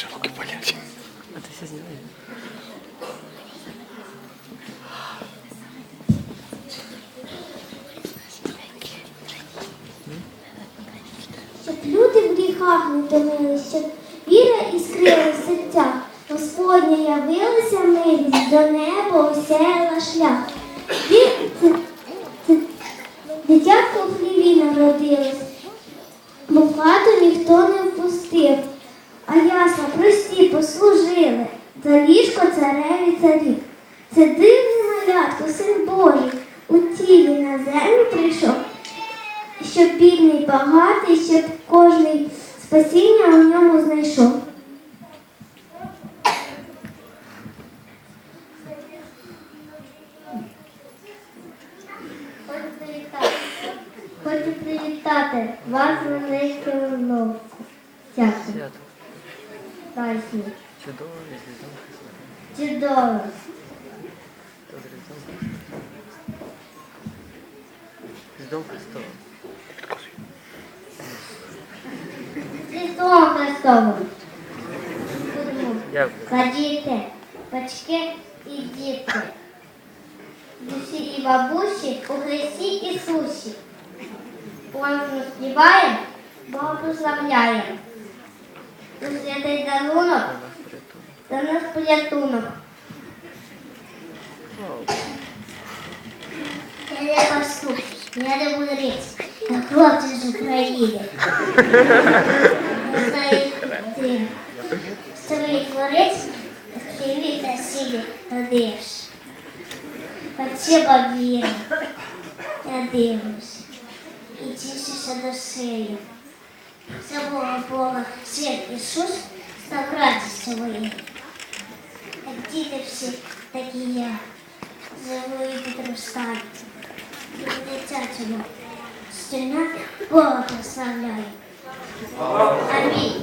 Вже руки болять. А ти все знімаєш? щоб люди в гріхах не томились, щоб віра іскрила в серцях. Господня явилася милість, до неба осяяла шлях. Дитятко в хліві народилось, бо в хату ніхто не впустив. А ясла прості послужили, за ліжко цареві царів. Це дивний малятко, син Божий, у тілі на землю прийшов, щоб бідний багатий, щоб кожний спасіння у ньому знайшов. Хочу привітати, хочу привітати вас великим внуком. Дякую. Чудово, і з. Чудово. Та з Різдвом Христом. З Христом. Христовим. Батьки і діти, душі і бабусі у Христі Ісусі. Кожну співає, Бога прославляє. У святий дарунок До нас порятунок. Я пасу, я не буду річ, я хлопці з України. Старий творець, хліві та сілі родиш. Спасибо, віра. Я дивлюсь і тішуся до силі. Самого Бога син Ісус став радістю моєю. Як діти всі, так і я. Живу і підростаю. І в дитячому стіна Бога прославляю. Амінь.